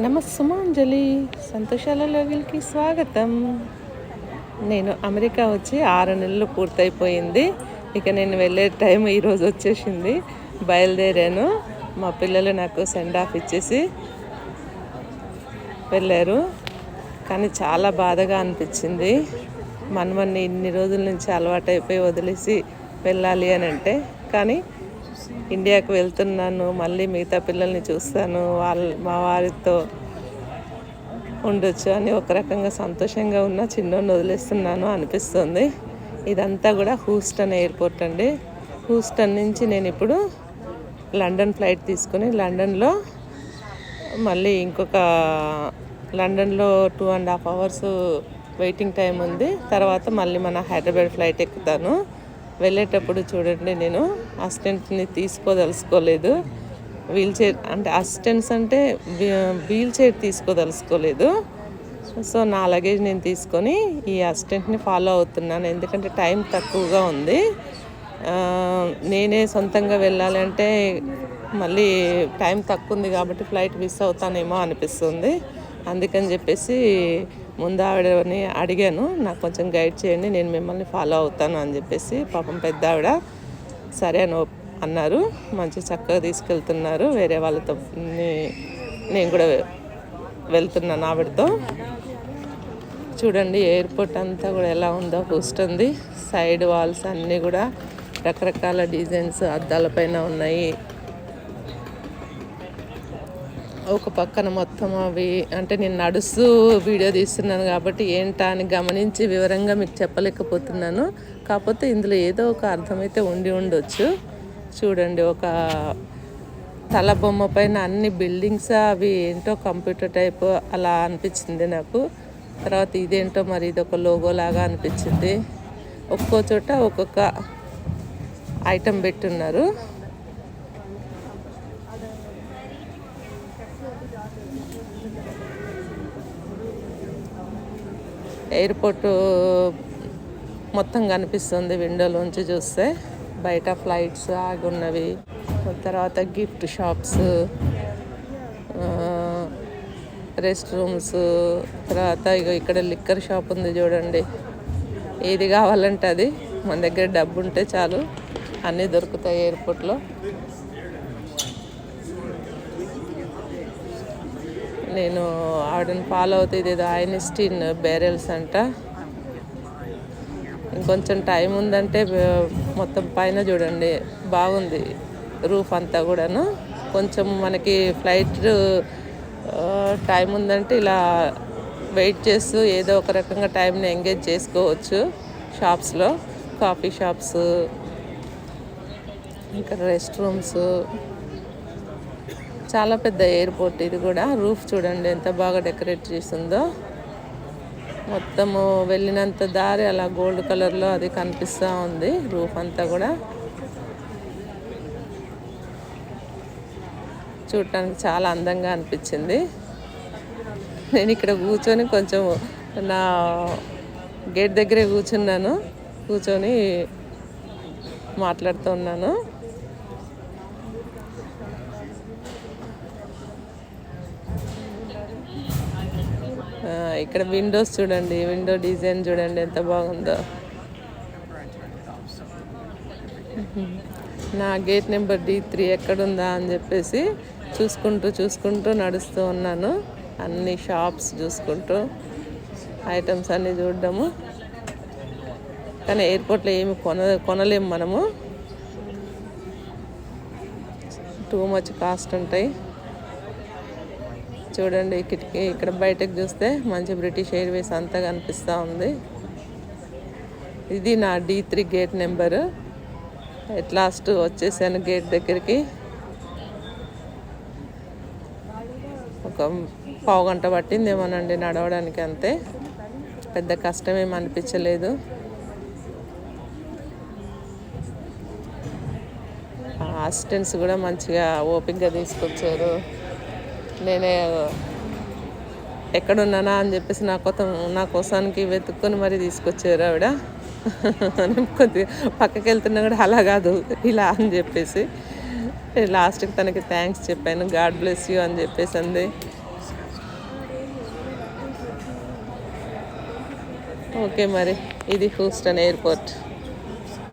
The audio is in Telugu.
నమస్సుమాంజలి సంతోషాల స్వాగతం. నేను అమెరికా వచ్చి ఆరు నెలలు పూర్తయిపోయింది. ఇక నేను వెళ్ళే టైం ఈరోజు వచ్చేసింది. బయలుదేరాను. మా పిల్లలు నాకు సెండ్ ఆఫ్ ఇచ్చేసి వెళ్ళారు. కానీ చాలా బాధగా అనిపించింది. మనమన్ని ఇన్ని రోజుల నుంచి అలవాటైపోయి వదిలేసి వెళ్ళాలి అని అంటే. కానీ ఇండియాకు వెళ్తున్నాను మళ్ళీ మిగతా పిల్లల్ని చూస్తాను వాళ్ళ మా వారితో ఉండొచ్చు అని ఒక రకంగా సంతోషంగా ఉన్న చిన్నోడిని వదిలేస్తున్నాను అనిపిస్తుంది. ఇదంతా కూడా హూస్టన్ ఎయిర్పోర్ట్ అండి. హూస్టన్ నుంచి నేను ఇప్పుడు లండన్ ఫ్లైట్ తీసుకుని లండన్లో మళ్ళీ ఇంకొక లండన్లో two and half hours waiting time ఉంది. తర్వాత మళ్ళీ మన హైదరాబాద్ ఫ్లైట్ ఎక్కుతాను. వెళ్ళేటప్పుడు చూడండి నేను అసిస్టెంట్ని తీసుకోదలుచుకోలేదు. వీల్ చైర్ అంటే అసిస్టెంట్స్ అంటే వీల్ చైర్ తీసుకోదలుచుకోలేదు. సో నా లగేజ్ నేను తీసుకొని ఈ అసిస్టెంట్ని ఫాలో అవుతున్నాను. ఎందుకంటే టైం తక్కువగా ఉంది. నేనే సొంతంగా వెళ్ళాలంటే మళ్ళీ టైం తక్కువ ఉంది కాబట్టి ఫ్లైట్ మిస్ అవుతానేమో అనిపిస్తుంది. అందుకని చెప్పేసి ముందు ఆవిడని అడిగాను నాకు కొంచెం గైడ్ చేయండి నేను మిమ్మల్ని ఫాలో అవుతాను అని చెప్పేసి పాపం పెద్ద ఆవిడ సరే అని అన్నారు. మంచి చక్కగా తీసుకెళ్తున్నారు. వేరే వాళ్ళతో నేను కూడా వెళ్తున్నాను ఆవిడతో. చూడండి ఎయిర్పోర్ట్ అంతా కూడా ఎలా ఉందో ఉంది. సైడ్ వాల్స్ అన్నీ కూడా రకరకాల డిజైన్స్ అద్దాల పైన ఉన్నాయి. ఒక పక్కన మొత్తం అవి అంటే నేను నడుస్తూ వీడియో తీస్తున్నాను కాబట్టి ఏంటా అని గమనించి వివరంగా మీకు చెప్పలేకపోతున్నాను. కాకపోతే ఇందులో ఏదో ఒక అర్థమైతే ఉండి ఉండొచ్చు. చూడండి ఒక తల బొమ్మ పైన అన్ని బిల్డింగ్స్ అవి ఏంటో కంప్యూటర్ టైప్ అలా అనిపించింది నాకు. తర్వాత ఇదేంటో మరి ఇది ఒక లోగో లాగా అనిపించింది. ఒక్కో చోట ఒక్కొక్క ఐటెం పెట్టున్నారు. ఎయిర్పోర్ట్ మొత్తం కనిపిస్తుంది విండోలోంచి చూస్తే. బయట ఫ్లైట్స్ ఆగి ఉన్నవి. తర్వాత గిఫ్ట్ షాప్స్ రెస్ట్ రూమ్స్. తర్వాత ఇగో ఇక్కడ లిక్కర్ షాప్ ఉంది చూడండి. ఏది కావాలంటే అది. మన దగ్గర డబ్బు ఉంటే చాలు. అన్నీ దొరుకుతాయి ఎయిర్పోర్ట్లో. నేను ఆవిడని ఫాలో అవుతే ఇదేదో ఐనిస్టీన్ బేరల్స్ అంట. ఇంకొంచెం టైం ఉందంటే మొత్తం పైన చూడండి. బాగుంది రూఫ్ అంతా కూడాను. కొంచెం మనకి ఫ్లైట్ టైం ఉందంటే ఇలా వెయిట్ చేస్తూ ఏదో ఒక రకంగా టైంని ఎంగేజ్ చేసుకోవచ్చు షాప్స్లో. కాఫీ షాప్స్ ఇంకా రెస్ట్ రూమ్స్. చాలా పెద్ద ఎయిర్పోర్ట్ ఇది కూడా. రూఫ్ చూడండి ఎంత బాగా డెకరేట్ చేసిందో. మొత్తము వెళ్ళినంత దారి అలా గోల్డ్ కలర్లో అది కనిపిస్తూ ఉంది రూఫ్ అంతా కూడా. చూడటానికి చాలా అందంగా అనిపించింది. నేను ఇక్కడ కూర్చొని కొంచెం నా గేట్ దగ్గరే కూర్చున్నాను కూర్చొని మాట్లాడుతూ ఇక్కడ విండోస్ చూడండి విండో డిజైన్ చూడండి ఎంత బాగుందో. నా గేట్ నెంబర్ డి త్రీ ఎక్కడుందా అని చెప్పేసి చూసుకుంటూ చూసుకుంటూ నడుస్తూ ఉన్నాను. అన్ని షాప్స్ చూసుకుంటూ ఐటమ్స్ అన్నీ చూడడము. కానీ ఎయిర్పోర్ట్లో ఏమి కొన కొనలేము మనము. టూ మచ్ కాస్ట్ ఉంటాయి. చూడండి కిటికీ ఇక్కడ బయటకు చూస్తే మంచి బ్రిటిష్ ఎయిర్వేస్ అంతా కనిపిస్తూ ఉంది. ఇది నా D three gate number at last వచ్చేసాను గేట్ దగ్గరికి. ఒక పావు గంట పట్టిందేమోనండి నడవడానికి అంతే. పెద్ద కష్టమేం అనిపించలేదు. అసిస్టెంట్స్ కూడా మంచిగా ఓపిక్గా తీసుకొచ్చారు. నేనే ఎక్కడున్నానా అని చెప్పేసి నా కోసం నా కోసానికి వెతుక్కొని మరీ తీసుకొచ్చారు ఆవిడ. కొద్ది పక్కకి వెళ్తున్నా కూడా అలా కాదు ఇలా అని చెప్పేసి. లాస్ట్కి తనకి థ్యాంక్స్ చెప్పాను గాడ్ బ్లెస్ యూ అని చెప్పేసి అంది. ఓకే మరి ఇది హూస్టన్ ఎయిర్పోర్ట్.